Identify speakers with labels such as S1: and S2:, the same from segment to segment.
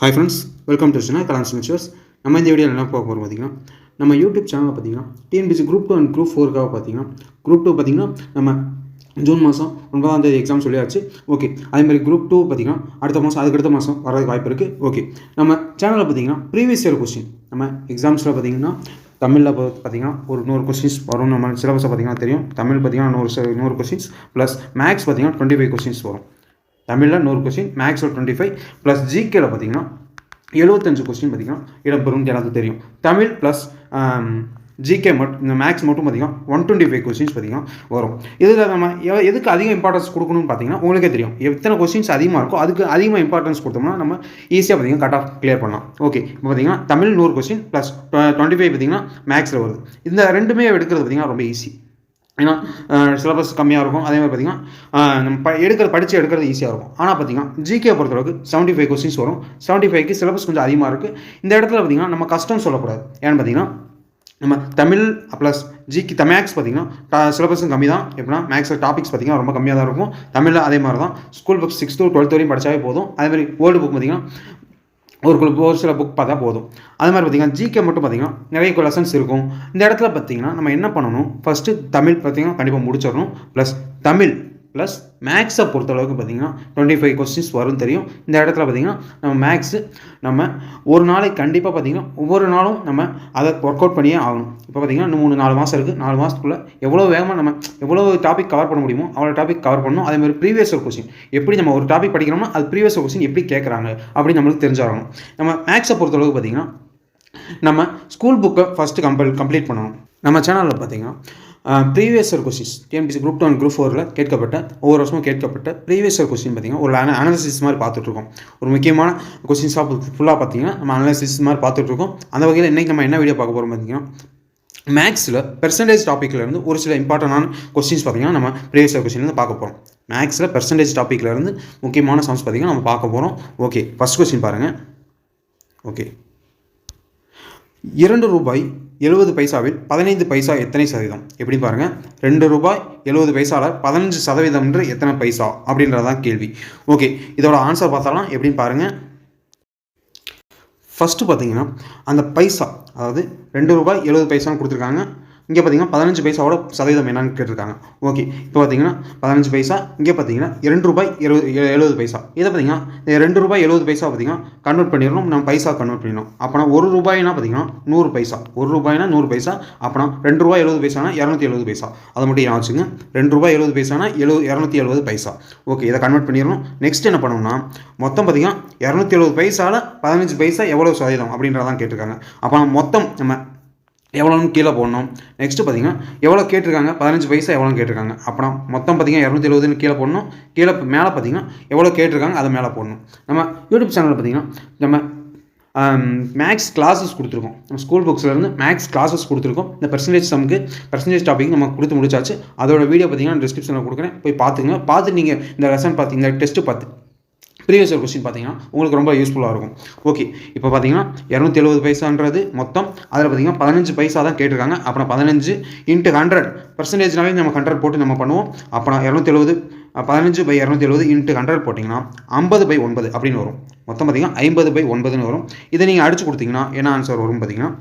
S1: Hi friends welcome to சினா கலான்ஸ் நிச்சர்ஸ் நம்ம இந்த வீடியோவில் என்ன பார்க்க போகிறோம் பார்த்தீங்கன்னா நம்ம யூடியூப் சேனலில் பார்த்தீங்கன்னா TNPSC group two and group ஃபோருக்காக பார்த்தீங்கன்னா குரூப் டூ பார்த்தீங்கன்னா நம்ம ஜூன் மாதம் ஒன்பதாம் தேதி எக்ஸாம் சொல்லியாச்சு. ஓகே அதேமாதிரி குரூப் டூ பார்த்தீங்கன்னா அடுத்த மாதம் அதுக்கு அடுத்த மாதம் வரதுக்கு வாய்ப்பு இருக்குது ஓகே நம்ம சேனலில் பார்த்தீங்கன்னா ப்ரீவியஸ் இயர் கொஸ்டின் நம்ம எக்ஸாம்ஸில் பார்த்தீங்கன்னா தமிழில் பார்த்தீங்கன்னா ஒரு நூறு கொஸ்டின்ஸ் வரும். நம்ம சிலபஸை பார்த்தீங்கன்னா தெரியும். தமிழ் பார்த்தீங்கன்னா நூறு நூறு கொஸ்டின்ஸ் ப்ளஸ் மேக்ஸ் பார்த்தீங்கன்னா டுவெண்ட்டி ஃபைவ் கொஸ்டின்ஸ் வரும். தமிழில் நூறு கொஸ்டின் மேக்ஸில் டுவெண்ட்டி ஃபைவ் ப்ளஸ் ஜிகேல பார்த்தீங்கன்னா எழுபத்தஞ்சு கொஸ்டின் பார்த்தீங்கன்னா இடம்பெறும் எனக்கு தெரியும். தமிழ் ப்ளஸ் ஜிகே மட்டும் இந்த மேக்ஸ் மட்டும் பார்த்தீங்கன்னா ஒன் டுவெண்ட்டி ஃபைவ் கொஸ்டின்ஸ் பார்த்தீங்கன்னா வரும். இதில் நம்ம எதுக்கு அதிக இம்பார்ட்டன்ஸ் கொடுக்கணும்னு பார்த்தீங்கன்னா உங்களுக்கே தெரியும். எத்தனை கொஸ்டின்ஸ் அதிகமாக இருக்கோ அதுக்கு அதிகமாக இம்பார்ட்டன்ஸ் கொடுத்தோம்னா நம்ம ஈஸியாக பார்த்தீங்கன்னா கட் ஆஃப் கிளியர் பண்ணலாம். ஓகே இப்போ பார்த்தீங்கன்னா தமிழ் நூறு கொஸ்டின் ப்ளஸ் டுவெண்ட்டி ஃபைவ் பார்த்தீங்கன்னா மேக்ஸில் வருது. இந்த ரெண்டுமே எடுக்கிறது பார்த்திங்கன்னா ரொம்ப ஈஸி ஏன்னா சிலபஸ் கம்மியாக இருக்கும். அதே மாதிரி பார்த்தீங்கன்னா நம்ம ப எடுக்கிறது படித்து எடுக்கிறது ஈஸியாக இருக்கும். ஆனால் பார்த்தீங்கன்னா ஜிகே பொறுத்தளவுக்கு செவன்ட்டி ஃபைவ் கொஸ்டின்ஸ் வரும். செவன்ட்டி ஃபைவ்க்கு சிலபஸ் கொஞ்சம் அதிகமாக இருக்குது இந்த இடத்துல பார்த்தீங்கன்னா நம்ம கஷ்டம் சொல்லக்கூடாது. ஏன்னு பார்த்தீங்கன்னா நம்ம தமிழ் ப்ளஸ் ஜிகி மேக்ஸ் பார்த்தீங்கன்னா சிலபஸும் கம்மி தான் எப்படின்னா மேக்ஸில் டாபிக்ஸ் பார்த்தீங்கன்னா ரொம்ப கம்மியாக தான் இருக்கும். தமிழில் அதே மாதிரி தான் ஸ்கூல் புக் சிக்ஸ்த்து டுவெல்த் வரையும் படித்தாவே போதும். அதே மாதிரி ஓல்டு புக் பார்த்தீங்கன்னா ஒரு குழு ஒரு சில புக் பார்த்தா போதும். அது மாதிரி பார்த்தீங்கன்னா ஜிகே மட்டும் பார்த்தீங்கன்னா நிறைய லெசன்ஸ் இருக்கும். இந்த இடத்துல பார்த்தீங்கன்னா நம்ம என்ன பண்ணணும்? ஃபஸ்ட்டு தமிழ் பார்த்தீங்கன்னா கண்டிப்பாக முடிச்சிடணும். ப்ளஸ் தமிழ் ப்ளஸ் மேக்ஸை பொறுத்தளவுக்கு பார்த்தீங்கன்னா டுவெண்ட்டி ஃபைவ் கொஸ்டின்ஸ் வரும் தெரியும். இந்த இடத்துல பார்த்தீங்கன்னா நம்ம மேக்ஸு நம்ம ஒரு நாளைக்கு கண்டிப்பாக பார்த்தீங்கன்னா ஒவ்வொரு நாளும் நம்ம அதை ஒர்க் அவுட் பண்ணியே ஆகணும். இப்போ பார்த்தீங்கன்னா இன்னும் மூணு நாலு மாதம் இருக்குது நாலு மாதத்துக்குள்ளே எவ்வளோ வேகமாக நம்ம எவ்வளோ டாபிக் கவர் பண்ண முடியுமோ அவ்வளோ டாபிக் கவர் பண்ணணும். அதே மாதிரி ப்ரீவியஸ் கொஸ்டின் எப்படி நம்ம ஒரு டாபிக் படிக்கிறோம்னா அது ப்ரீவியஸ் கொஸ்டின் எப்படி கேட்குறாங்க அப்படின்னு நம்மளுக்கு தெரிஞ்சாகணும். நம்ம மேக்ஸை பொறுத்தளவுக்கு பார்த்தீங்கன்னா நம்ம ஸ்கூல் புக்கை ஃபஸ்ட்டு கம்பல் கம்ப்ளீட் பண்ணணும். நம்ம சேனலில் பார்த்தீங்கன்னா previous year questions TNPSC group two and group ஃபோரில் கேட்கப்பட்ட ஒவ்வொரு வருஷமும் கேட்கப்பட்ட ப்ரீவியஸ் இயர் கொஸ்டின் பார்த்தீங்கன்னா ஒரு அனாலிசிஸ் மாதிரி பார்த்துட்ருக்கோம். ஒரு முக்கியமான கொஸ்டின்ஸாக ஃபுல்லாக பார்த்தீங்கன்னா நம்ம அனாலிசிஸ் மாதிரி பார்த்துட்ருக்கோம். அந்த வகையில் இன்றைக்கி நம்ம என்ன வீடியோ பார்க்க போகிறோம் பார்த்தீங்கன்னா மேக்ஸில் பெர்சன்டேஜ் டாப்பிக்லேருந்து ஒரு சில இம்பார்ட்டண்டான கொஸ்டின்ஸ் பார்த்தீங்கன்னா நம்ம ப்ரீவியஸ் இயர் கொஸ்டின்லேருந்து பார்க்க போகிறோம் மேக்ஸில் பெர்சன்டேஜ் டாப்பிக்லேருந்து முக்கியமான சம்ஸ் பார்த்தீங்கன்னா நம்ம பார்க்க போகிறோம் ஓகே ஃபஸ்ட் கொஸ்டின் பாருங்கள் ஓகே இரண்டு ரூபாய் எழுபது பைசாவில் பதினைந்து பைசா எத்தனை சதவீதம்? எப்படி பாருங்கள் ரெண்டு ரூபாய் எழுபது பைசாவில் பதினஞ்சு சதவீதம்ன்ற எத்தனை பைசா? அப்படின்றதான் கேள்வி. ஓகே இதோட ஆன்சர் பார்த்தாலாம் எப்படின்னு பாருங்கள் ஃபஸ்ட்டு பார்த்தீங்கன்னா அந்த பைசா அதாவது ரெண்டு ரூபாய் எழுபது பைசான்னு கொடுத்துருக்காங்க. இங்கே பார்த்தீங்கன்னா பதினஞ்சு பைசாவோட சதவீதம் என்னன்னு கேட்டிருக்காங்க. ஓகே இப்போ பார்த்தீங்கன்னா பதினஞ்சு பைசா இங்கே பார்த்தீங்கன்னா இரண்டு ரூபாய் எழுபது எழுபது பைசா. இதை பார்த்தீங்கன்னா இந்த ரெண்டு ரூபாய் எழுபது பைசா பார்த்தீங்கன்னா கன்வெர்ட் பண்ணிடணும் நம்ம பைசா கன்வெர்ட் பண்ணிடணும். அப்போனா ஒரு ரூபாய்னா பார்த்தீங்கன்னா நூறு பைசா. ஒரு ரூபாய்னா நூறு பைசா அப்போனா ரெண்டு ரூபாய் எழுபது பைசானா இரநூத்தி எழுபது பைசா. அதை மட்டும் ஞாபகம் வச்சுங்க ரெண்டு ரூபாய் எழுபது பைசானா எழு இரநூத்தி எழுபது பைசா. ஓகே இதை கன்வெர்ட் பண்ணிடணும். நெக்ஸ்ட் என்ன பண்ணணும்னா மொத்தம் பார்த்தீங்கன்னா இரநூத்தி எழுபது பைசாவில் பதினஞ்சு பைசா எவ்வளோ சதவீதம் அப்படின்றதான் கேட்டிருக்காங்க. அப்போ மொத்தம் நம்ம எவ்வளோன்னு கீழே போடணும். நெக்ஸ்ட்டு பார்த்தீங்கன்னா எவ்வளோ கேட்டிருக்காங்க? பதினஞ்சு பைசா எவ்வளோ கேட்டிருக்காங்க. அப்புறம் மொத்தம் பார்த்தீங்கன்னா இரநூத்தி எழுபதுன்னு கீழே போடணும். கீழே மேலே பார்த்தீங்கன்னா எவ்வளோ கேட்டிருக்காங்க அதை மேலே போடணும். நம்ம யூடியூப் சேனலில் பார்த்தீங்கன்னா நம்ம மேக்ஸ் கிளாஸஸ் கொடுத்துருக்கோம். நம்ம ஸ்கூல் புக்ஸ்லேருந்து மேக்ஸ் கிளாஸஸ் கொடுத்துருக்கோம். இந்த பர்சன்டேஜ் சம்க்கு பர்சன்டேஜ் டாபிக் நம்ம கொடுத்து முடிச்சாச்சு. அதோட வீடியோ பார்த்தீங்கன்னா டிஸ்கிரிப்ஷனில் கொடுக்குறேன். போய் பார்த்துங்க பார்த்து நீங்கள் இந்த லெசன் பார்த்து இந்த டெஸ்ட்டு பார்த்து. ப்ரீவியஸ் இயர் கொஸ்டின் பார்த்தீங்கன்னா உங்களுக்கு ரொம்ப யூஸ்ஃபுல்லாக இருக்கும். ஓகே இப்போ பார்த்தீங்கன்னா இரநூத்தி எழுபது பைசான்றது மொத்தம் அதில் பார்த்தீங்கன்னா பதினஞ்சு பைசா தான் கேட்டிருக்காங்க. அப்புறம் பதினஞ்சு இன்ட்டு ஹண்ட்ரட் பர்சன்டேஜ்னாவே நம்ம ஹண்ட்ரட் போட்டு நம்ம பண்ணுவோம். அப்புறம் இரநூத்தி எழுபது பதினஞ்சு பை இரநூத்தி எழுபது இன்ட்டு ஹண்ட்ரட் போட்டிங்கன்னா ஐம்பது பை ஒன்பது அப்படின்னு வரும். மொத்தம் பார்த்தீங்கன்னா ஐம்பது பை ஒன்பதுன்னு வரும். இதை நீங்கள் அடிச்சு கொடுத்தீங்கன்னா என்ன ஆன்சர் வரும் பார்த்தீங்கன்னா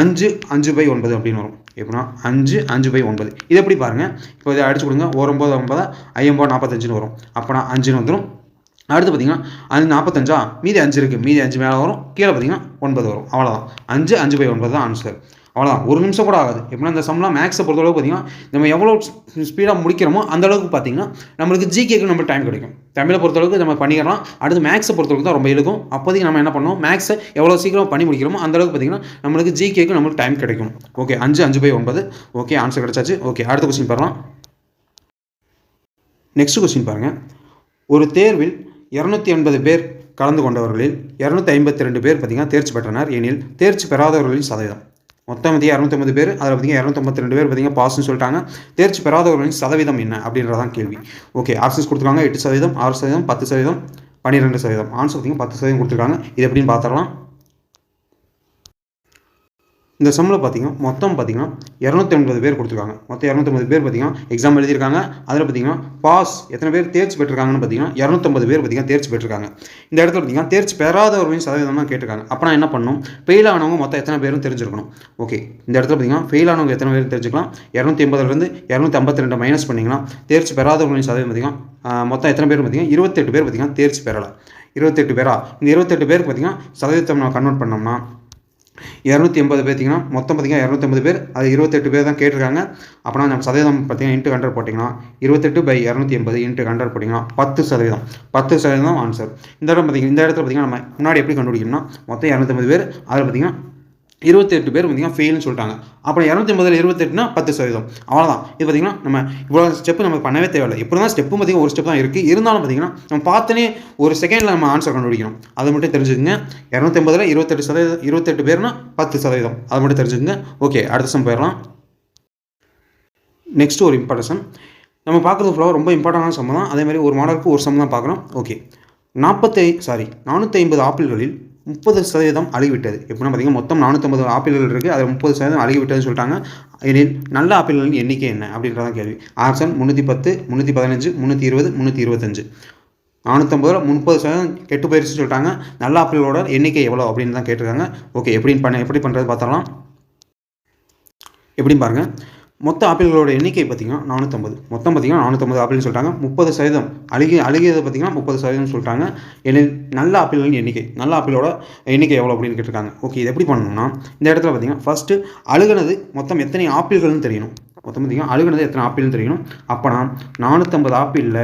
S1: அஞ்சு அஞ்சு பை ஒன்பது அப்படின்னு வரும். எப்படின்னா அஞ்சு அஞ்சு பை ஒன்பது. இது எப்படி பாருங்கள் இப்போ இதை அடிச்சு கொடுங்க. ஒரு ஒம்பது ஐம்பது நாற்பத்தஞ்சுன்னு வரும். அப்போனா அஞ்சுன்னு வந்துடும் அடுத்து பார்த்தீங்கன்னா அது நாற்பத்தஞ்சா மீதி அஞ்சு இருக்குது மீதி அஞ்சு மேலே வரும். கீழே பார்த்தீங்கன்னா ஒன்பது வரும். அவ்வளோதான் அஞ்சு அஞ்சு பை ஒன்பது தான் ஆன்சர் அவ்வளோதான் ஒரு நிமிஷம் கூட ஆகாது. எப்படின்னா இந்த சம்லாம் மேக்ஸை பொறுத்தளவுக்கு பார்த்தீங்கன்னா நம்ம எவ்வளோ ஸ்பீடாக முடிக்கிறோமோ அந்த அளவுக்கு பார்த்தீங்கன்னா நம்மளுக்கு ஜிகேக்கு நம்ம டைம் கிடைக்கும். தமிழை பொறுத்தளவுக்கு நம்ம பண்ணிடலாம். அடுத்து மேக்ஸை பொறுத்தளவுக்கு தான் ரொம்ப இழுக்கும். அப்போதைக்கு நம்ம என்ன பண்ணோம் மேக்ஸை எவ்வளோ சீக்கிரம் பண்ணி முடிக்கிறோமோ அந்த அளவுக்கு பார்த்தீங்கன்னா நம்மளுக்கு ஜிகேக்கு நம்மளுக்கு டைம் கிடைக்கும். ஓகே அஞ்சு அஞ்சு பை ஒன்பது. ஓகே ஆன்சர் கிடைச்சாச்சு. ஓகே அடுத்த கொஸ்டின் பாருலாம் நெக்ஸ்ட் கொஸ்டின் பாருங்கள் ஒரு தேர்வில் இரநூத்தி எண்பது பேர் கலந்து கொண்டவர்களில் இரநூத்தி ஐம்பத்தி ரெண்டு பேர் பார்த்தீங்கன்னா தேர்ச்சி பெற்றனர். எனில் தேர்ச்சி பெறாதவர்களின் சதவீதம். மொத்தம் வந்து இரநூத்தம்பது பேர் அதில் பார்த்திங்கன்னா இரநூத்தம்பத்தி ரெண்டு பேர் பார்த்தீங்கன்னா பாஸ்னு சொல்லிட்டாங்க. தேர்ச்சி பெறாதவர்களின் சதவீதம் என்ன அப்படின்றதான் கேள்வி. ஓகே ஆப்ஷன்ஸ் கொடுத்துருக்காங்க எட்டு சதவீதம் ஆறு சதவீதம் பத்து சதவீதம் பன்னிரெண்டு சதவீதம். ஆன்சர் பார்த்திங்கன்னா பத்து சதவீதம் கொடுத்துருக்காங்க. இது எப்படின்னு பார்த்துடலாம் இந்த சம்மில் பார்த்தீங்கன்னா மொத்தம் பார்த்தீங்கன்னா இரநூத்தி ஐம்பது பேர் கொடுத்துருக்காங்க. மொத்தம் இரநூத்தம்பது பேர் பார்த்தீங்கன்னா எக்ஸாம் எழுதியிருக்காங்க. அதில் பார்த்தீங்கன்னா பாஸ் எத்தனை பேர் தேர்ச்சி பெற்றிருக்காங்கன்னு பார்த்தீங்கன்னா இரநூத்தம்பது பேர் பார்த்தீங்கன்னா தேர்ச்சி பெற்றிருக்காங்க. இந்த இடத்துல பார்த்தீங்கன்னா தேர்ச்சி பெறாதவர்களையும் சதவீதம் தான் கேட்டிருக்காங்க. அப்போ என்ன பண்ணணும்? ஃபெயில் ஆனவங்க மொத்தம் எத்தனை பேரும் தெரிஞ்சிருக்கணும்? ஓகே இந்த இடத்துல பார்த்தீங்கன்னா ஃபெயில் ஆனவங்க எத்தனை பேர் தெரிஞ்சுக்கலாம்? இரநூத்தி எண்பதுலேருந்து இரநூத்தி ஐம்பத்தி ரெண்டு மைனஸ் பண்ணிங்கன்னா தேர்ச்சி பெறாதவர்களின் சதவீதம் பார்த்தீங்கன்னா மொத்தம் எத்தனை பேர் பார்த்தீங்கன்னா இருபத்தெட்டு பேர் பார்த்தீங்கன்னா தேர்ச்சி பெறலாம் இருபத்தெட்டு பேரா? இந்த இருபத்தெட்டு பேருக்கு பார்த்தீங்கன்னா சதவீதம் நம்ம கன்வெர்ட் பண்ணோம்னா இரநூத்தி எண்பது பார்த்தீங்கன்னா மொத்தம் பார்த்தீங்கன்னா இரநூத்தம்பது பேர். அது இருபத்தெட்டு பேர் தான் கேட்டிருக்காங்க. அப்படின்னா நம்ம சதவீதம் பார்த்தீங்கன்னா இன்ட்டு ஹண்ட்ரட் போட்டிங்கன்னா இருபத்தெட்டு பை இரநூத்தி எண்பது இன்ட்டு ஹண்ட்ரட் போட்டிங்கன்னா பத்து சதவீதம். பத்து சதவீதம் ஆன்சர் இந்த இடம் பார்த்திங்கன்னா இந்த இடத்துல பார்த்தீங்கன்னா நம்ம முன்னாடி எப்படி கண்டுபிடிக்கணும்னா மொத்தம் இரநூத்தம்பது பேர். அதில் பார்த்தீங்கன்னா இருபத்தெட்டு பேர் பார்த்திங்கன்னா ஃபெயில்னு சொல்லிட்டாங்க. அப்புறம் இரநூத்தி ஐம்பதில் இருபத்தெட்டுனா பத்து சதவீதம். அவ்வளோதான் இது பார்த்திங்கன்னா நம்ம இவ்வளோ ஸ்டெப்பு நம்ம பண்ணவே தேவையில்லை. எப்படி தான் ஸ்டெப்பு பார்த்திங்கன்னா ஒரு ஸ்டெப் தான் இருக்குது இருந்தாலும் பார்த்திங்கன்னா நம்ம பார்த்தனே ஒரு செகண்டில் நம்ம ஆன்சர் கண்டுபிடிக்கணும். அதை மட்டும் தெரிஞ்சுக்கங்க. இரநூத்தி ஐம்பதில் இருபத்தெட்டு சதவீதம் இருபத்தெட்டு பேர்னா பத்து சதவீதம். அதை மட்டும் தெரிஞ்சுக்கங்க. ஓகே அடுத்த சம் போயிடலாம். நெக்ஸ்ட் ஒரு இம்பார்ட்டன்ஸ் நம்ம பார்க்குறது ஃபுல்லாக ரொம்ப இம்பார்ட்டண்டான சம் தான். அதே மாதிரி ஒரு மாடலுக்கு ஒரு சம் தான் பார்க்குறோம். ஓகே நாற்பத்தி சாரி நானூற்றி ஐம்பது ஆப்பிள்களில் முப்பது சதவீதம் அழுகிவிட்டது எப்படின்னா பார்த்தீங்கன்னா மொத்தம் நானூற்றம்பது ஆப்பிள்கள் இருக்குது அதில் முப்பது சதவீதம் அழுகிவிட்டதுன்னு சொல்லிட்டாங்க. எனில் நல்ல ஆப்பிள்களின் எண்ணிக்கை என்ன? அப்படின்றதான் கேள்வி. ஆப்ஷன் முந்நூற்றி பத்து முந்நூற்றி பதினஞ்சு முந்நூற்றி இருபது முந்நூற்றி இருபத்தஞ்சு நானூற்றம்பது முப்பது சதவீதம் கெட்டு போயிடுச்சுன்னு சொல்லிட்டாங்க. நல்ல ஆப்பிளோட எண்ணிக்கை எவ்வளோ அப்படின்னு தான் கேட்டிருக்காங்க. ஓகே எப்படின்னு பண்ண எப்படி பண்ணுறது பார்த்தரலாம் எப்படின்னு பாருங்கள் மொத்த ஆப்பிள்களோட எண்ணிக்கை பார்த்தீங்கன்னா நானூற்றம்பது மொத்தம் பார்த்தீங்கன்னா நானூற்றம்பது ஆப்பிள்னு சொல்லிட்டாங்க முப்பது சதவீதம் அழுகி அழுகியதை பார்த்திங்கன்னா முப்பது சதவீதம் சொல்லிட்டாங்க எனில் நல்ல ஆப்பிள்களின் எண்ணிக்கை. நல்ல ஆப்பிளோட எண்ணிக்கை எவ்வளோ அப்படின்னு கேட்டிருக்காங்க. ஓகே இது எப்படி பண்ணணும்னா இந்த இடத்துல பார்த்தீங்கன்னா ஃபஸ்ட்டு அழுகுனது மொத்தம் எத்தனை ஆப்பிள்கள்னு தெரியணும். மொத்தம் பார்த்தீங்கன்னா அழுகுனது எத்தனை ஆப்பிள்னு தெரியணும். அப்போனா நானூற்றம்பது ஆப்பிளில்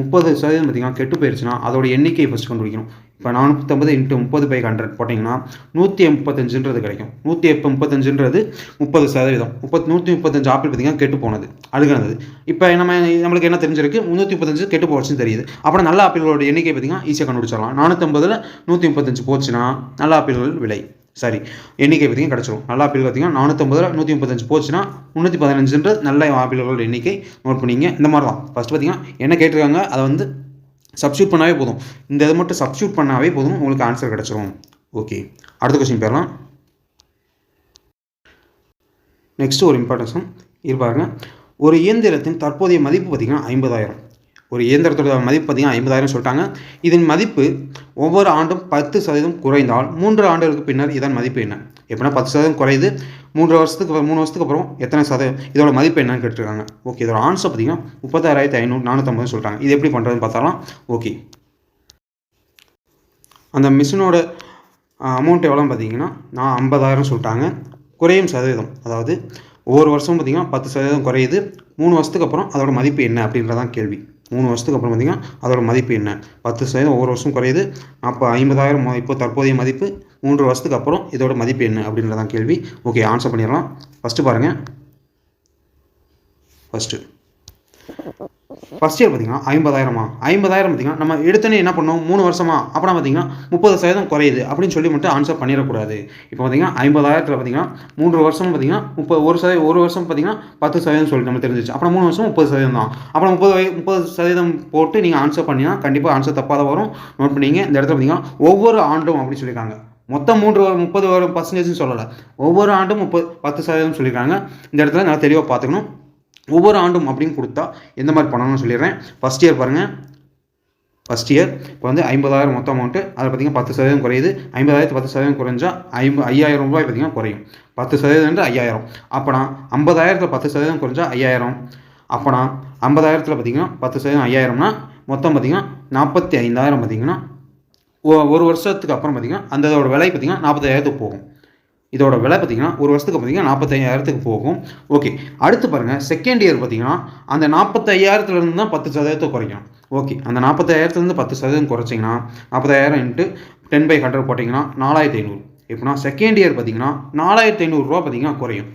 S1: முப்பது சதவீதம் பார்த்தீங்கன்னா கெட்டு போயிடுச்சுன்னா அதோட எண்ணிக்கையை ஃபஸ்ட் கண்டுபிடிக்கணும். இப்போ நானூற்றம்பது இன்ட்டு முப்பது பை ஹண்ட்ரட் போட்டிங்கன்னா நூற்றி முப்பத்தஞ்சுன்றது கிடைக்கும். நூற்றி எப்போ முப்பத்தஞ்சுன்றது முப்பது சதவீதம். முப்பத் நூற்றி முப்பத்தஞ்சு ஆப்பிள் பார்த்திங்கன்னா கெட்டு போனது அழுகினது. இப்போ நம்ம நம்மளுக்கு என்ன தெரிஞ்சிருக்கு? முந்நூற்றி முப்பத்தஞ்சு கெட்டு போச்சுன்னு தெரியுது. அப்புறம் நல்ல ஆப்பிளோட எண்ணிக்கை பார்த்திங்கன்னா ஈஸியாக கண்டுபிடிச்சிடலாம். நானூற்றம்பதில் நூற்றி முப்பத்தஞ்சு போச்சுன்னா நல்ல ஆப்பிள்கள் விலை. சாரி எண்ணிக்கை பார்த்திங்கன்னா கிடச்சிரும். நல்ல ஆப்பிள் பார்த்திங்கன்னா நானூற்றம்பதில் நூற்றி முப்பத்தஞ்சு போச்சுன்னா முந்நூற்றி பதினஞ்சுன்றது நல்ல ஆப்பிள்களோட எண்ணிக்கை. நோட் பண்ணிங்க இந்த மாதிரி தான் ஃபஸ்ட் பார்த்திங்கன்னா என்ன கேட்டிருக்காங்க? அதை வந்து சப்ஸ்டியூட் பண்ணாவே போதும். இந்த இதை மட்டும் சப்ஸ்டியூட் பண்ணாவே போதும். உங்களுக்கு ஆன்சர் கிடச்சிரும். ஓகே அடுத்த கொஸ்டின் போயிடலாம் நெக்ஸ்ட்டு ஒரு இம்பார்ட்டன்ஸும் இருப்பாருங்க ஒரு இயந்திரத்தின் தற்போதைய மதிப்பு பார்த்திங்கன்னா ஐம்பதாயிரம். ஒரு இயந்திரத்தோட மதிப்பு பார்த்திங்கன்னா ஐம்பதாயிரம் சொல்லிட்டாங்க. இதன் மதிப்பு ஒவ்வொரு ஆண்டும் பத்து சதவீதம் குறைந்தால் மூன்று ஆண்டுகளுக்கு பின்னர் இதன் மதிப்பு என்ன? எப்படின்னா பத்து சதவீதம் குறையுது. மூன்று வருஷத்துக்கு மூணு வருஷத்துக்கு அப்புறம் எத்தனை சதவீதம்? இதோட மதிப்பு என்னன்னு கேட்டிருக்காங்க. ஓகே இதோட ஆன்சர் பார்த்தீங்கன்னா முப்பத்தாயிரத்தி ஐநூறு நானூற்றம்பது சொல்கிறாங்க இது எப்படி பண்ணுறதுன்னு பார்த்தாலாம் ஓகே. அந்த மிஷினோட அமௌண்ட் எவ்வளோன்னு பார்த்தீங்கன்னா நான் ஐம்பதாயிரம் சொல்லிட்டாங்க. குறையும் சதவீதம். அதாவது ஒவ்வொரு வருஷமும் பார்த்தீங்கன்னா பத்து சதவீதம் குறையுது. மூணு வருஷத்துக்கு அப்புறம் அதோட மதிப்பு என்ன அப்படின்றதான் கேள்வி. மூணு வருஷத்துக்கு அப்புறம் பார்த்திங்கன்னா அதோட மதிப்பு என்ன? பத்து சதவீதம் ஒவ்வொரு வருஷம் குறையுது. அப்போ ஐம்பதாயிரம் இப்போ தற்போதைய மதிப்பு மூன்று வருஷத்துக்கு அப்புறம் இதோட மதிப்பு என்ன? அப்படின்றதான் கேள்வி. ஓகே ஆன்சர் பண்ணிடலாம். ஃபஸ்ட்டு பாருங்கள் ஃபஸ்ட்டு ஃபஸ்ட் இயர் பார்த்தீங்கன்னா ஐம்பதாயிரமா? ஐம்பதாயிரம் பார்த்தீங்கன்னா நம்ம எடுத்தோன்னே என்ன பண்ணோம்? மூணு வருஷமா? அப்புறம் பார்த்தீங்கன்னா முப்பது சதவீதம் குறையுது அப்படின்னு சொல்லி மட்டும் ஆன்சர் பண்ணிடக்கூடாது. இப்போ பார்த்தீங்கன்னா ஐம்பதாயிரத்தில் பார்த்தீங்கன்னா மூன்று வருஷம் பார்த்தீங்கன்னா முப்பது ஒரு சதவீதம் ஒரு வருஷம் பார்த்தீங்கன்னா பத்து சதவீதம் சொல்லி நம்ம தெரிஞ்சிச்சு. அப்புறம் மூணு வருஷம் முப்பது சதவீதம் தான். அப்புறம் முப்பது முப்பது சதவீதம் போட்டு நீங்கள் ஆன்சர் பண்ணிங்கன்னா கண்டிப்பாக ஆன்சர் தப்பாக தான் வரும். நோட் பண்ணிங்க இந்த இடத்துல பார்த்தீங்கன்னா ஒவ்வொரு ஆண்டும் அப்படின்னு சொல்லியிருக்காங்க. மொத்தம் மூன்று முப்பது வரும் பர்சன்டேஜ்னு சொல்லலை. ஒவ்வொரு ஆண்டும் முப்பது பத்து சதவீதம் சொல்லியிருக்காங்க. இந்த இடத்துல நல்லா தெளிவாக பார்த்துக்கணும். ஒவ்வொரு ஆண்டும் அப்படின்னு கொடுத்தா எந்த மாதிரி பண்ணணும்னு சொல்லிடுறேன். ஃபஸ்ட் இயர் பாருங்கள் ஃபஸ்ட் இயர் இப்போ வந்து ஐம்பதாயிரம் மொத்த அமௌண்ட்டு அதில் பார்த்திங்கன்னா பத்து சதவீதம் குறையுது. ஐம்பதாயிரத்து பத்து சதவீதம் குறைஞ்சா ஐம்பது ஐயாயிரம் ரூபாய் பார்த்திங்கன்னா குறையும். பத்து சதவீதம் ஐயாயிரம். அப்போனா ஐம்பதாயிரத்தில் பத்து சதவீதம் குறைஞ்சா ஐயாயிரம். அப்போனா ஐம்பதாயிரத்தில் பார்த்திங்கன்னா பத்து சதவீதம் ஐயாயிரம்னா மொத்தம் பார்த்திங்கன்னா நாற்பத்தி ஐந்தாயிரம் பார்த்திங்கன்னா ஒரு வருஷத்துக்கு அப்புறம் பார்த்திங்கன்னா அந்த இதோட விலை பார்த்திங்கன்னா நாற்பதாயிரத்துக்கு போகும். இதோட விலை பார்த்திங்கன்னா ஒரு வருஷத்துக்கு பார்த்திங்கன்னா நாற்பத்தையாயிரத்துக்கு போகும். ஓகே அடுத்து பாருங்கள் செகண்ட் இயர் பார்த்திங்கன்னா அந்த நாற்பத்தையாயிரத்துலேருந்து தான் பத்து சதவீதத்தை குறைக்கும் ஓகே அந்த நாற்பத்தாயிரத்துலேருந்து பத்து சதவீதம் குறைச்சிங்கன்னா நாற்பதாயிரம் இன்ட்டு டென் பை ஹண்ட்ரட் போட்டிங்கன்னா நாலாயிரத்தி ஐநூறு. எப்படின்னா செகண்ட் இயர் பார்த்திங்கன்னா நாலாயிரத்தி ஐநூறுரூவா பார்த்திங்கன்னா குறையும்.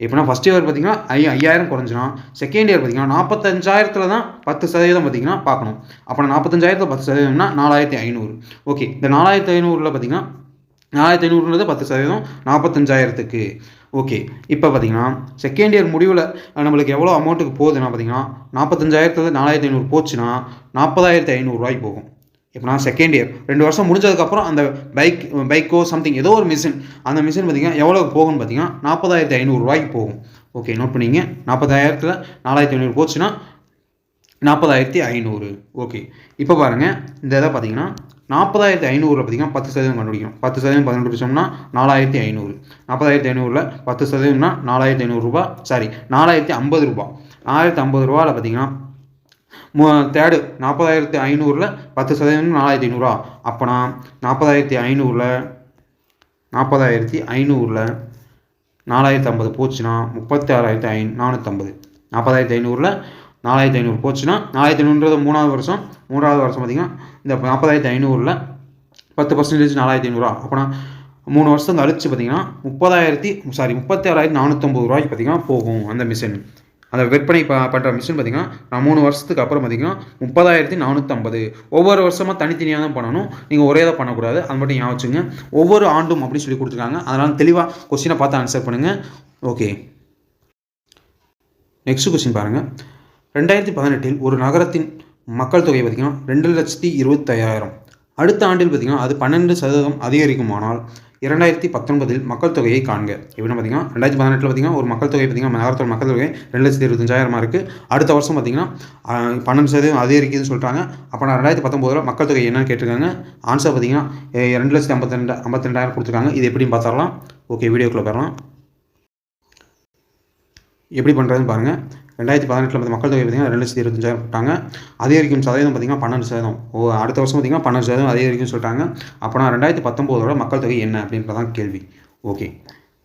S1: எப்படின்னா ஃபஸ்ட் இயர் பார்த்திங்கன்னா ஐ ஐயாயிரம் குறைஞ்சினா செகண்ட் இயர் பார்த்திங்கன்னா நாற்பத்தஞ்சாயிரத்தில் தான் பத்து சதவீதம் பார்த்திங்கன்னா பார்க்கணும். அப்போ நாற்பத்தஞ்சாயிரத்தில் பத்து சதவீதம்னா நாலாயிரத்தி ஐநூறு. ஓகே இந்த நாலாயிரத்தி ஐநூறில் பார்த்திங்கன்னா நாலாயிரத்தி ஐநூறுன்றது பத்து சதவீதம் நாற்பத்தஞ்சாயிரத்துக்கு ஓகே இப்போ பார்த்தீங்கன்னா செகண்ட் இயர் முடிவில் நம்மளுக்கு எவ்வளோ அமௌண்ட்டுக்கு போகுதுன்னா பார்த்தீங்கன்னா நாற்பத்தஞ்சாயிரத்துல நாலாயிரத்தி ஐநூறு போச்சுன்னா நாற்பதாயிரத்தி ஐநூறுரூவாய்க்கு போகும். இப்போ நான் செகண்ட் இயர் ரெண்டு வருஷம் முடிஞ்சதுக்கப்புறம் அந்த பைக் பைக்கோ சம்திங் ஏதோ ஒரு மிஷின் அந்த மிஷின் பார்த்தீங்கன்னா எவ்வளோ போகும்னு பார்த்தீங்கன்னா நாற்பதாயிரத்தி ஐநூறுரூவாய்க்கு போகும். ஓகே நோட் பண்ணிங்க நாற்பதாயிரத்தில் நாலாயிரத்தி ஐநூறு போச்சுன்னா நாற்பதாயிரத்தி ஐநூறு. ஓகே இப்போ பாருங்கள் இந்த இதை பார்த்தீங்கன்னா நாற்பதாயிரத்தி ஐநூறுல பார்த்தீங்கன்னா பத்து சதவீதம் கண்டுபிடிக்கணும். பத்து சதவீதம் கண்டுபிடிச்சோம்னா நாலாயிரத்தி ஐநூறு. நாற்பதாயிரத்தி ஐநூறுல பத்து சதவீதம்னா நாலாயிரத்தி ஐநூறுரூபா சாரி நாலாயிரத்தி ஐம்பது ரூபா. நாலாயிரத்தி ஐம்பது ரூபாவில் பார்த்தீங்கன்னா மு தேர்டு நாற்பதாயிரத்தி ஐநூறில் பத்து சதவீதம் நாலாயிரத்தி ஐநூறுரூவா அப்போனா நாற்பதாயிரத்தி ஐநூறில் நாற்பதாயிரத்தி ஐநூறில் நாலாயிரத்தி ஐம்பது போச்சுன்னா முப்பத்தி ஆறாயிரத்தி ஐ நானூற்றம்பது நாற்பதாயிரத்தி ஐநூறில் நாலாயிரத்தி ஐநூறு போச்சுன்னா நாலாயிரத்தி ஐநூறுன்றது மூணாவது வருஷம் மூணாவது வருஷம் பார்த்திங்கன்னா இந்த நாற்பதாயிரத்தி ஐநூறில் பத்து பர்சன்டேஜ் நாலாயிரத்தி ஐநூறுரூவா அப்போனா மூணு வருஷம் கழிச்சு பார்த்தீங்கன்னா முப்பதாயிரத்தி சாரி முப்பத்தி ஆறாயிரத்தி நானூற்றம்பது ரூபாய்க்கு பார்த்தீங்கன்னா போகும் அந்த மிஷின் அந்த விற்பனை ப பண்ணுற மிஷின் பார்த்தீங்கன்னா நான் மூணு வருஷத்துக்கு அப்புறம் பார்த்தீங்கன்னா முப்பதாயிரத்தி நானூற்றம்பது ஒவ்வொரு வருஷமாக தனித்தனியாக தான் பண்ணணும். நீங்கள் ஒரே தான் பண்ணக்கூடாது. அது மட்டும் ஞாபகம் வச்சுங்க. ஒவ்வொரு ஆண்டும் அப்படின்னு சொல்லி கொடுத்துருக்காங்க. அதனால் தெளிவாக கொஸ்டினை பார்த்து ஆன்சர் பண்ணுங்கள் ஓகே நெக்ஸ்ட் கொஸ்டின் பாருங்கள் ரெண்டாயிரத்தி பதினெட்டில் ஒரு நகரத்தின் மக்கள் தொகை பார்த்திங்கன்னா ரெண்டு லட்சத்தி இருபத்தையாயிரம். அடுத்த ஆண்டில் பார்த்திங்கன்னா அது பன்னெண்டு சதவீதம் அதிகரிக்குமானால் இரண்டாயிரத்தி பத்தொன்பதில் மக்கள் தொகையை காண்க. எப்படின்னு பார்த்தீங்கன்னா ரெண்டாயிரத்தி பதினெட்டில் பார்த்தீங்கன்னா ஒரு மக்கள் தொகை பார்த்தீங்கன்னா நகரத்தோட மக்கள் தொகை ரெண்டு லட்சத்தி இருபத்தஞ்சாயிரமா இருக்குது அடுத்த வருஷம் பார்த்திங்கன்னா பன்னெண்டு சதவீதம் அதிகரிக்குதுன்னு சொல்கிறாங்க அப்போ நான் ரெண்டாயிரத்தி பத்தொம்போதில் மக்கள் தொகை என்னன்னு கேட்டிருக்காங்க. ஆன்சர் பார்த்திங்கன்னா ரெண்டு லட்சத்தி ஐம்பத்தி ரெண்டு ஐம்பத்தி ரெண்டாயிரம் கொடுத்துருக்காங்க. இது எப்படின்னு பார்த்தரலாம் ஓகே வீடியோக்குள்ளே போயிடலாம். எப்படி பண்ணுறதுன்னு பாருங்கள் ரெண்டாயிரத்தி பதினெட்டில் பார்த்து மக்கள் தொகை பார்த்திங்கன்னா ரெண்டு லட்சத்தி இருபத்தஞ்சாயிரம் போட்டாங்க. அதிகரிக்கும் சதவீதம் பார்த்திங்கன்னா பன்னெண்டு சதவீதம். ஓ அடுத்த வருஷம் பார்த்திங்கன்னா பன்னெண்டு சதவீதம் அதிகரிக்கும் சொல்லிட்டாங்க அப்போனா ரெண்டாயிரத்தி பத்தொம்போதோட மக்கள் தொகை என்ன அப்படின்றதான் கேள்வி. ஓகே.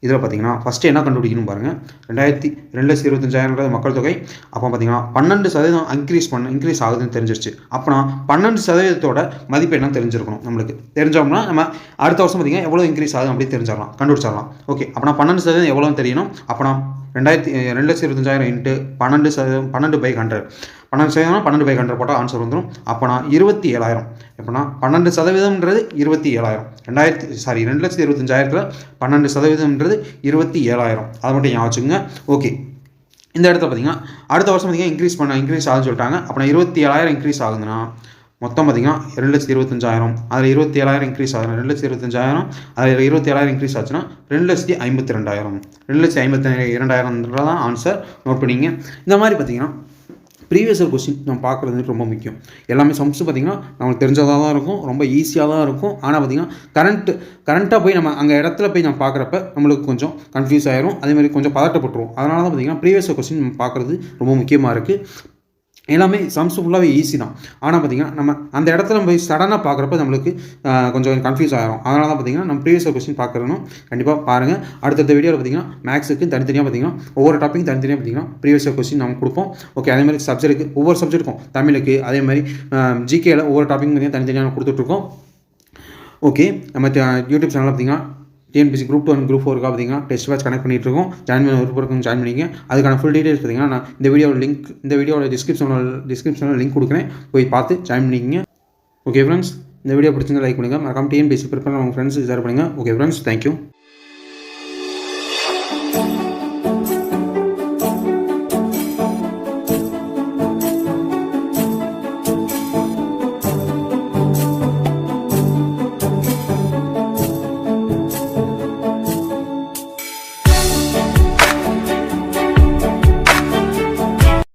S1: இதில் பார்த்தீங்கன்னா ஃபஸ்ட்டு என்ன கண்டுபிடிக்கணும் பாருங்கள் ரெண்டாயிரத்தி ரெண்டு லட்சத்தி இருபத்தஞ்சாயிரம்ன்றது மக்கள் தொகை. அப்போ பார்த்தீங்கன்னா பன்னெண்டு சதவீதம் இன்க்ரீஸ் பண்ண இன்க்ரீஸ் ஆகுதுன்னு தெரிஞ்சிருச்சு. அப்போனா பன்னெண்டு சதவீதத்தோட மதிப்பு என்ன தெரிஞ்சிருக்கணும் நம்மளுக்கு. தெரிஞ்சோம்னா நம்ம அடுத்த வருஷம் பார்த்தீங்கன்னா எவ்வளோ இன்க்ரீஸ் ஆகுது அப்படி தெரிஞ்சிடலாம் கண்டுபிடிச்சிடலாம். ஓகே. அப்போனா பன்னெண்டு சதவீதம் எவ்வளோன்னு தெரியணும். அப்போனா ரெண்டாயிரத்தி ரெண்டு லட்சம் இருபத்தஞ்சாயிரம் இன்ட்டு பன்னெண்டு சதவீதம் பன்னெண்டு பை ஹண்ட்ரட் பன்னெண்டு சதவீதம் பன்னெண்டு பை ஹண்ட்ரட் போட்டால் ஆன்சர் வந்துடும் அப்போனா இருபத்தி ஏழாயிரம். எப்படின்னா பன்னெண்டு சதவீதம்ன்றது இருபத்தி ஏழாயிரம். ரெண்டாயிரத்தி சாரி ரெண்டு லட்சத்தி இருபத்தஞ்சாயிரத்தில் பன்னெண்டு சதவீதம்ன்றது இருபத்தி ஏழாயிரம். அதை மட்டும் ஞாபகம் வச்சுக்கோங்க. ஓகே இந்த இடத்துல பார்த்தீங்கன்னா அடுத்த வருஷம் பார்த்தீங்கன்னா இன்க்ரீஸ் பண்ண இன்க்ரீஸ் ஆகுன்னு சொல்லிட்டாங்க. அப்போ இருபத்தி ஏழாயிரம் இன்க்ரீஸ் ஆகுதுன்னா மொத்தம் பார்த்தீங்கன்னா ரெண்டு லட்சத்தி இருபத்தஞ்சாயிரம். அதில் இருபத்தி ஏழாயிரம் இன்க்ரீஸ் ஆகும் ரெண்டு லட்சத்தி இருபத்தஞ்சாயிரம். அதில் இருபத்தி ஏழாயிரம் இன்க்ரீஸ் ஆச்சுன்னா ரெண்டு லட்சத்தி ஐம்பத்தி ரெண்டாயிரம். ரெண்டு லட்சத்தி ஐம்பத்தி இரண்டாயிரம்ன்றது தான் ஆன்சர் நோட் பண்ணிங்க. இந்த மாதிரி பார்த்தீங்கன்னா ப்ரீவியஸ் இயர் கொஸ்டின் நம்ம பார்க்குறது வந்து ரொம்ப முக்கியம். எல்லாமே சம்ஸ் பார்த்திங்கன்னா நம்மளுக்கு தெரிஞ்சதாக தான் இருக்கும் ரொம்ப ஈஸியாக தான் இருக்கும் ஆனால் பார்த்திங்கன்னா கரண்ட் கரண்ட்டாக போய் நம்ம அங்கே இடத்துல போய் நம்ம பார்க்குறப்ப நம்மளுக்கு கொஞ்சம் கன்ஃபியூஸ் ஆயிரும். அதேமாதிரி கொஞ்சம் பதட்டப்பட்டுரும். அதனால தான் பார்த்திங்கன்னா ப்ரீவியஸ் கொஸ்டின் நம்ம பார்க்குறது ரொம்ப முக்கியமாக இருக்குது எல்லாமே சம்ஸ் ஃபுல்லாகவே ஈஸி தான். ஆனால் பார்த்தீங்கன்னா நம்ம அந்த இடத்துல நம்ம போய் சடனாக பார்க்குறப்ப நம்மளுக்கு கொஞ்சம் கன்ஃபியூஸ் ஆகிரும் அதனால தான் பார்த்தீங்கன்னா நம்ம ப்ரீவியஸ் கொஸ்டின் பார்க்குறணும் கண்டிப்பாக பாருங்கள் அடுத்தடுத்த வீடியோவில் பார்த்தீங்கன்னா மேக்ஸுக்கு தனித்தனியாக பார்த்தீங்கன்னா ஒவ்வொரு டாப்பிக்கும் தனித்தனியாக பார்த்தீங்கன்னா ப்ரீவியஸ் கொஸ்டின் நம்ம கொடுப்போம். ஓகே அதே மாதிரி சப்ஜெக்ட்டுக்கு ஒவ்வொரு சப்ஜெக்ட்டுக்கும் தமிழுக்கு அதே மாதிரி ஜிகேயில் ஒவ்வொரு டாப்பிக்கும் பார்த்தீங்கன்னா தனித்தனியாக கொடுத்துட்ருக்கோம் ஓகே நம்ம யூடியூப் சேனலில் பார்த்தீங்கன்னா TNPSC group two and group ஃபோருக்கு பார்த்தீங்கன்னா டெஸ்ட் பேட்ச் கனெக்ட் பண்ணிட்டு இருக்கோம் ஜாயின் பண்ண பிறகு ஜாயின் பண்ணிங்க அதுக்கான ஃபுல் டீடைல்ஸ் பார்த்தீங்கன்னா நான் இந்த வீடியோவில் லிங்க் இந்த வீடியோட டிஸ்கிரிப்ஷனில் டிஸ்கிரிப்ஷனில் லிங்க் கொடுக்குறேன். போய் பார்த்து ஜாயின் பண்ணிக்கிங்க. ஓகே ஃப்ரெண்ட்ஸ் இந்த வீடியோ பிடிச்சிருந்தா லைக் பண்ணுங்கள் மறக்காம டிஎன்பிசி ப்ரிப்பேர் உங்கள் ஃப்ரெண்ட்ஸ் ஷேர் பண்ணுங்கள் ஓகே ஃப்ரெண்ட்ஸ் தேங்க்யூ